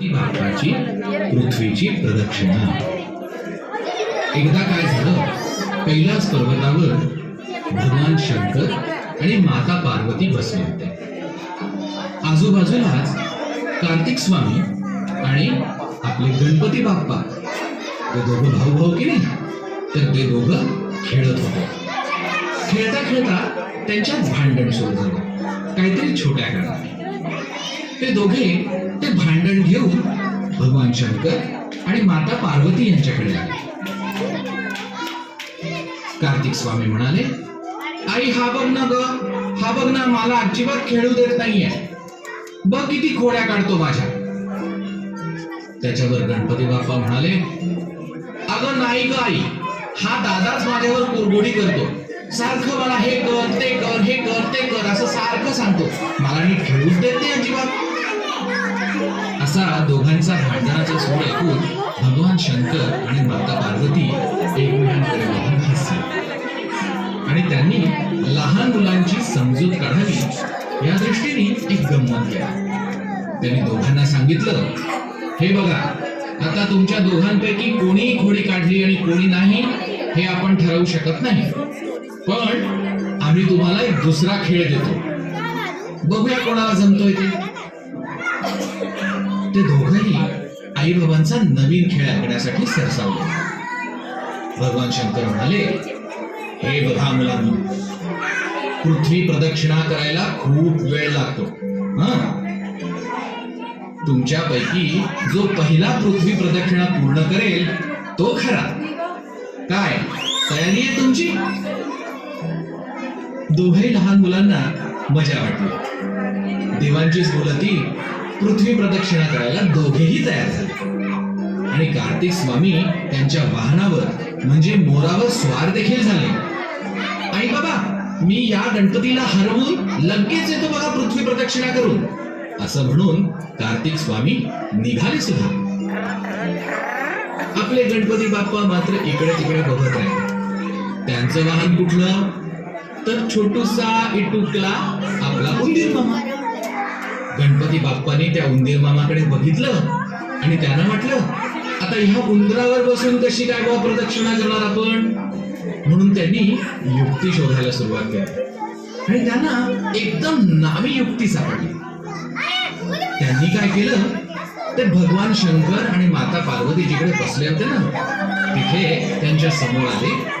ही भारताची पृथ्वीची प्रदक्षिणा. एकदा काय झालं? कैलास पर्वतावर भगवान शंकर आणि माता पार्वती बसले होते. आजूबाजूलाच कार्तिक स्वामी आणि आपले गणपती बाप्पा. ते दोघं भाऊ भाऊ की नाही? तर ते दोघं खेळत होते. खेळता खेळता त्यांच्यात भांडण सुरू झालं. काहीतरी छोट्या कारणाने. ते दोघे ते भांडण घेऊन भगवान शंकर आणि माता पार्वती यांच्याकडे आले. कार्तिक स्वामी म्हणाले आई हा बघ ना ग. हा बघ ना मला अजिबात खेळू देत नाहीये. बघ किती खोड्या काढतो माझ्या. त्याच्यावर गणपती बाप्पा म्हणाले अगं नाही ग आई. हा दादाच माझ्यावर कुरगुडी करतो. सारखं मला हे कर ते कर हे कर ते कर असं सारखं सांगतो. मला नीट खेळूच देत नाही अजिबात. असा दोघांचा भांडणाचा सूर ऐकून भगवान शंकर आणि माता पार्वती एकमेकांकडे बघून हसले आणि त्यांनी लहान मुलांची समजूत काढावी या दृष्टीने एक गंमत केला. त्यांनी दोघांना सांगितलं हे बघा आता तुमच्या दोघांपैकी कोणी खोडी काढली आणि कोणी नाही हे आपण ठरवू शकत नाही. पण आम्ही तुम्हाला एक दुसरा खेळ देतो. बघूया कोणाला जमतोय ते. ते दोघंही आई बाबांचा नवीन खेळ ऐकण्यासाठी सरसावले. भगवान शंकर म्हणाले हे बघा मुलांनो पृथ्वी प्रदक्षिणा करायला खूप वेळ लागतो. हा? तुमच्यापैकी जो पहिला पृथ्वी प्रदक्षिणा पूर्ण करेल तो खरा. काय? तयारी आहे तुमची? दोघे लहान मुलांना मजा वाटली. देवांचीच बोलती पृथ्वी प्रदक्षिणा करायला दोघेही तयार झाले. आणि कार्तिक स्वामी त्यांच्या वाहनावर म्हणजे मोरावर स्वार देखील झाले. आई बाबा मी या गणपतीला हरवून लगेच येतो बघा पृथ्वी प्रदक्षिणा करून. असं म्हणून कार्तिक स्वामी निघाले सुद्धा. आपले गणपती बाप्पा मात्र इकडे तिकडे बघत राहिले. त्यांचं वाहन कुठलं? तर छोटूसा इटुकला आपला उंदीर मामा. गणपती बाप्पाने त्या उंदीर मामाकडे बघितलं आणि त्यांना म्हटलं आता ह्या उंदरावर बसून कशी काय बा प्रदक्षिणा करणार आपण? म्हणून त्यांनी युक्ती शोधायला सुरुवात केली. आणि त्यांना एकदम नामी युक्ती सापडली. त्यांनी काय केलं? ते भगवान शंकर आणि माता पार्वती जिकडे बसले होते ना तिथे त्यांच्यासमोर आले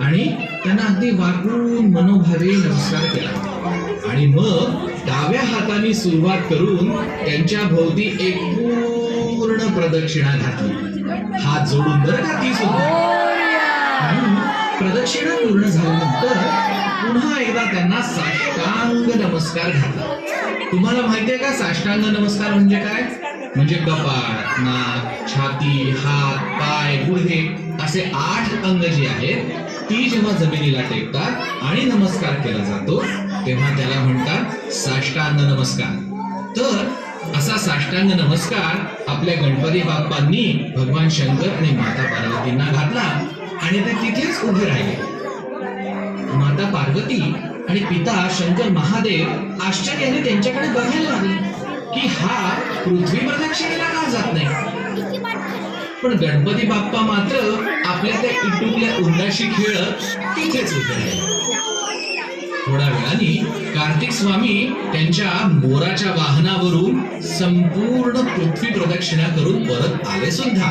आणि त्यांना अगदी वाकून मनोभावे नमस्कार केला. आणि मग डाव्या हाताने सुरुवात करून त्यांच्या भोवती एक पूर्ण प्रदक्षिणा घातली. हात जोडून बरं का ती सुद्धा. आणि प्रदक्षिणा पूर्ण झाल्यानंतर पुन्हा एकदा त्यांना साष्टांग नमस्कार घातला. तुम्हाला माहितीये का साष्टांग नमस्कार म्हणजे काय? म्हणजे कपाळ नाक छाती हात पाय गुडघे असे आठ अंग जे आहेत ती जेव्हा जमिनीला टेकतात आणि नमस्कार केला जातो तेव्हा त्याला म्हणतात साष्टांग नमस्कार. तर असा साष्टांग नमस्कार आपल्या गणपती बाप्पांनी भगवान शंकर आणि माता पार्वतींना घातला आणि ते तिथेच उभे राहिले. माता पार्वती आणि पिता शंकर महादेव आश्चर्याने त्यांच्याकडे बघायला लागले की हा पृथ्वी प्रदक्षिणेला का जात नाही? पण गणपती बाप्पा मात्र आपल्या त्या इटुकल्या उंदाशी खेळत तिथेच उभे थोड्या वेळाने कार्तिक स्वामी त्यांच्या मोराच्या वाहनावरून संपूर्ण पृथ्वी प्रदक्षिणा करून परत आले सुद्धा.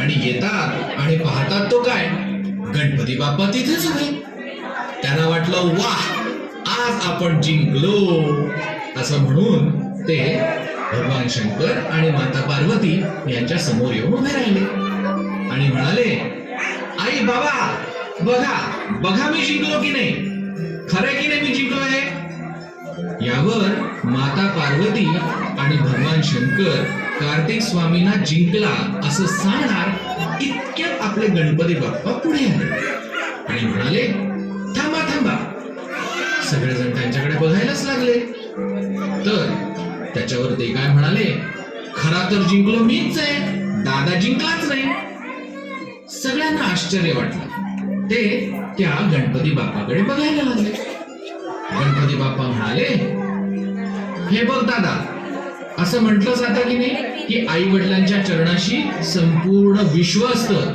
आणि येतात आणि पाहतात तो काय? गणपती बाप्पा तिथेच उभे. त्यांना वाटलं वाह आज आपण जिंकलो. असं म्हणून ते भगवान शंकर आणि माता पार्वती यांच्या समोर येऊन उभे राहिले. आणि म्हणाले आई बाबा बघा बघा मी जिंकलो की नाही. खरं की नाही मी जिंकलो आहे? यावर माता पार्वती आणि भगवान शंकर कार्तिक स्वामींना जिंकला असं सांगणार इतक्यात आपले गणपती बाप्पा पुढे आले. आणि म्हणाले थांबा थांबा. सगळेजण त्यांच्याकडे बघायलाच लागले. तर त्याच्यावर ते काय म्हणाले? खरा तर जिंकलो मीच आहे. दादा जिंकलाच नाही. सगळ्यांना आश्चर्य वाटलं. ते त्या गणपती बाप्पाकडे बघायला लागले. गणपती बाप्पा म्हणाले हे बघ दादा असं म्हटलं जातं की नाही की आई वडिलांच्या चरणाशी संपूर्ण विश्व असतं.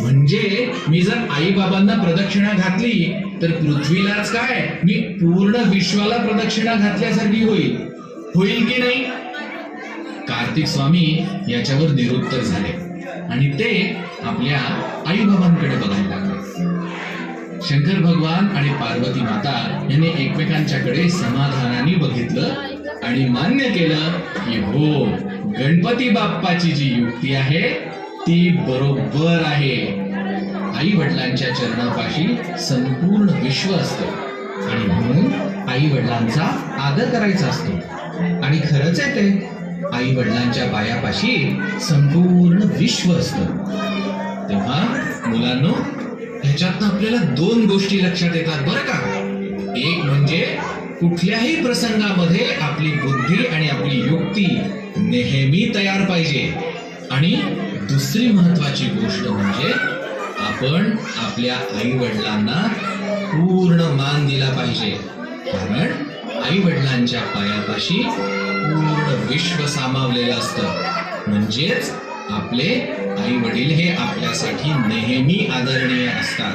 म्हणजे मी जर आई बाबांना प्रदक्षिणा घातली तर पृथ्वीलाच काय? मी पूर्ण विश्वाला प्रदक्षिणा घातल्यासारखी होईल. होईल की नाही? कार्तिक स्वामी याच्यावर निरुत्तर झाले. आणि ते आपल्या आई बाबांकडे बघायला लागले. शंकर भगवान आणि पार्वती माता यांनी एकमेकांच्याकडे समाधानाने बघितलं आणि मान्य केलं की हो गणपती बाप्पाची जी युक्ती आहे ती बरोबर आहे. आई वडिलांच्या चरणापाशी संपूर्ण विश्व असतं. आणि म्हणून आई वडिलांचा आदर करायचा असतो. आणि खरंच आहे ते. आई वडिलांच्या पायापाशी संपूर्ण विश्व असतं. तेव्हा मुलांनो ह्याच्यातनं आपल्याला दोन गोष्टी लक्षात येतात बरं का? एक म्हणजे कुठल्याही प्रसंगामध्ये आपली बुद्धी आणि आपली युक्ती नेहमी तयार पाहिजे. आणि दुसरी महत्वाची गोष्ट म्हणजे आपण आपल्या आई वडिलांना पूर्ण मान दिला पाहिजे. कारण आई वडिलांच्या पायापाशी पूर्ण विश्व सामावलेलं असतं. म्हणजेच आपले आई वडील हे आपल्यासाठी नेहमी आदरणीय असतात.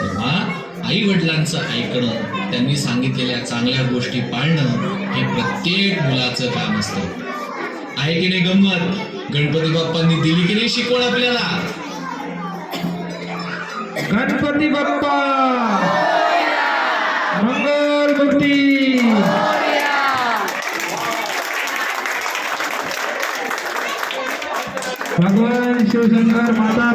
तेव्हा आई वडिलांचं ऐकणं त्यांनी सांगितलेल्या चांगल्या गोष्टी पाळणं हे प्रत्येक मुलाचं काम असतं. आहे की नाही गंमत? गणपती बाप्पांनी दिली की नाही शिकवण आपल्याला? गणपती बाप्पा! भगवान शिवशंकर माता